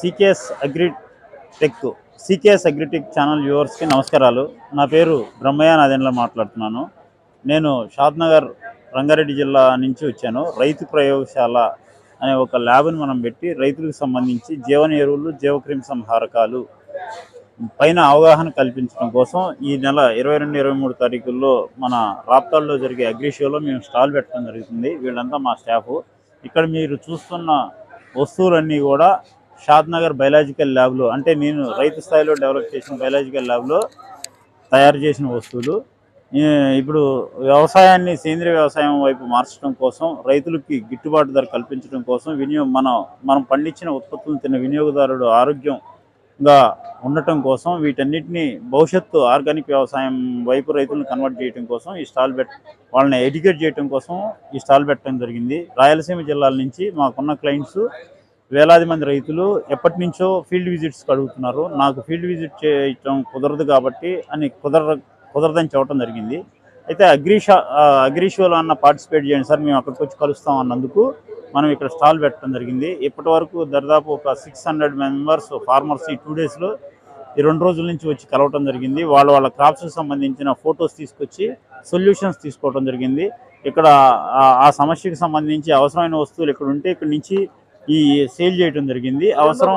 CKS agritech CKS agritech channel వ్యూవర్స్కి నమస్కారాలు. నా పేరు బ్రహ్మయ్య నాదెండ్ల మాట్లాడుతున్నాను. నేను షాద్నగర్ రంగారెడ్డి జిల్లా నుంచి వచ్చాను. రైతు ప్రయోగశాల అనే ఒక ల్యాబ్ని మనం పెట్టి రైతులకు సంబంధించి జీవన ఎరువులు జీవక్రిమి సంహారకాలు పైన అవగాహన కల్పించడం కోసం ఈ నెల ఇరవై రెండు ఇరవై మూడు తారీఖుల్లో మన రాప్తాల్లో జరిగే అగ్రిషోలో మేము స్టాల్ పెట్టడం జరుగుతుంది. వీళ్ళంతా మా స్టాఫ్. ఇక్కడ మీరు చూస్తున్న వస్తువులన్నీ కూడా షాద్నగర్ బయలాజికల్ ల్యాబ్లో అంటే నేను రైతు స్థాయిలో డెవలప్ చేసిన బయలాజికల్ ల్యాబ్లో తయారు చేసిన వస్తువులు. ఇప్పుడు వ్యవసాయాన్ని సేంద్రియ వ్యవసాయం వైపు మార్చడం కోసం రైతులకి గిట్టుబాటు ధర కల్పించడం కోసం వినియోగం మనం మనం పండించిన ఉత్పత్తులను తిన్న వినియోగదారుడు ఆరోగ్యంగా ఉండటం కోసం వీటన్నిటిని భవిష్యత్తు ఆర్గానిక్ వ్యవసాయం వైపు రైతులను కన్వర్ట్ చేయడం కోసం ఈ స్టాల్ పెట్ వాళ్ళని ఎడ్యుకేట్ చేయడం కోసం ఈ స్టాల్ పెట్టడం జరిగింది. రాయలసీమ జిల్లాల నుంచి మాకున్న క్లయింట్స్ వేలాది మంది రైతులు ఎప్పటి నుంచో ఫీల్డ్ విజిట్స్కి అడుగుతున్నారు నాకు ఫీల్డ్ విజిట్ చేయటం కుదరదు కాబట్టి అని కుదర కుదరదని చెప్పడం జరిగింది. అయితే అగ్రిషా అగ్రిషోలో అన్న పార్టిసిపేట్ చేయండి సార్ మేము అక్కడికి వచ్చి కలుస్తాం అన్నందుకు మనం ఇక్కడ స్టాల్ పెట్టడం జరిగింది. ఇప్పటి వరకు దాదాపు ఒక సిక్స్ హండ్రెడ్ మెంబర్స్ ఫార్మర్స్ ఈ టూ డేస్లో ఈ రెండు రోజుల నుంచి వచ్చి కలవటం జరిగింది. వాళ్ళ వాళ్ళ క్రాప్స్కి సంబంధించిన ఫొటోస్ తీసుకొచ్చి సొల్యూషన్స్ తీసుకోవడం జరిగింది. ఇక్కడ ఆ- ఆ సమస్యకు సంబంధించి అవసరమైన వస్తువులు ఇక్కడ ఉంటే ఇక్కడ నుంచి ఈ సేల్ చేయడం జరిగింది. అవసరం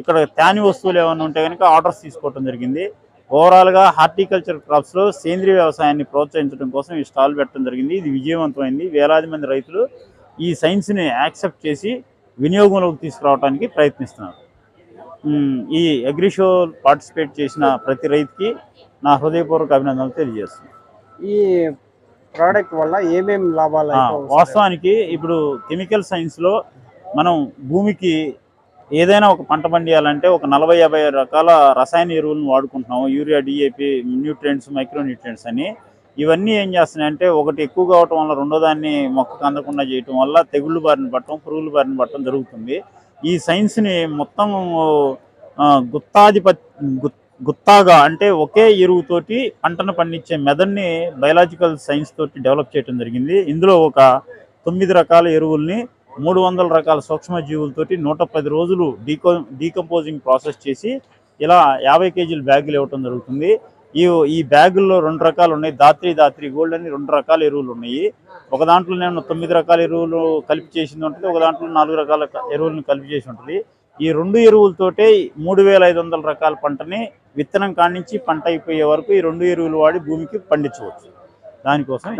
ఇక్కడ తాని వస్తువులు ఏమైనా ఉంటే కనుక ఆర్డర్స్ తీసుకోవడం జరిగింది. ఓవరాల్గా హార్టికల్చర్ క్రాప్స్లో సేంద్రియ వ్యవసాయాన్ని ప్రోత్సహించడం కోసం ఈ స్టాల్ పెట్టడం జరిగింది. ఇది విజయవంతమైంది. వేలాది మంది రైతులు ఈ సైన్స్ని యాక్సెప్ట్ చేసి వినియోగంలోకి తీసుకురావడానికి ప్రయత్నిస్తున్నారు. ఈ అగ్రి షో పార్టిసిపేట్ చేసిన ప్రతి రైతుకి నా హృదయపూర్వక అభినందనలు తెలియజేస్తున్నాను. ఈ ప్రోడక్ట్ వల్ల ఏమేమి లాభాలు? వాస్తవానికి ఇప్పుడు కెమికల్ సైన్స్లో మనం భూమికి ఏదైనా ఒక పంట పండియాలంటే ఒక నలభై యాభై రకాల రసాయన ఎరువులను వాడుకుంటున్నాము. Urea DAP nutrients micro nutrients అని. ఇవన్నీ ఏం చేస్తున్నాయంటే ఒకటి ఎక్కువ కావటం వల్ల రెండో దాన్ని మొక్కకు అందకుండా చేయటం వల్ల తెగుళ్ళు బారిన పట్టడం పురుగులు బారిన పట్టడం జరుగుతుంది. ఈ సైన్స్ని మొత్తం గుత్తాధిపత్ గుత్తాగా అంటే ఒకే ఎరువుతోటి పంటను పండించే మెదడ్ని బయలాజికల్ సైన్స్ తోటి డెవలప్ చేయడం జరిగింది. ఇందులో ఒక తొమ్మిది రకాల ఎరువుల్ని మూడు వందల రకాల సూక్ష్మజీవులతోటి నూట పది రోజులు డీకో డీకంపోజింగ్ ప్రాసెస్ చేసి ఇలా యాభై కేజీల బ్యాగులు ఇవ్వటం జరుగుతుంది. ఈ ఈ బ్యాగుల్లో రెండు రకాలు ఉన్నాయి. దాత్రి దాత్రి గోల్డ్ అని రెండు రకాల ఎరువులు ఉన్నాయి. ఒక దాంట్లో నేను తొమ్మిది రకాల ఎరువులు కలిపి చేసింది ఉంటుంది. ఒక దాంట్లో నాలుగు రకాల ఎరువులను కలిపి చేసి ఉంటుంది. ఈ రెండు ఎరువులతోటే మూడు వేల ఐదు వందల రకాల పంటని విత్తనం కానించి పంట అయిపోయే వరకు ఈ రెండు ఎరువులు వాడి భూమికి పండించవచ్చు. దానికోసం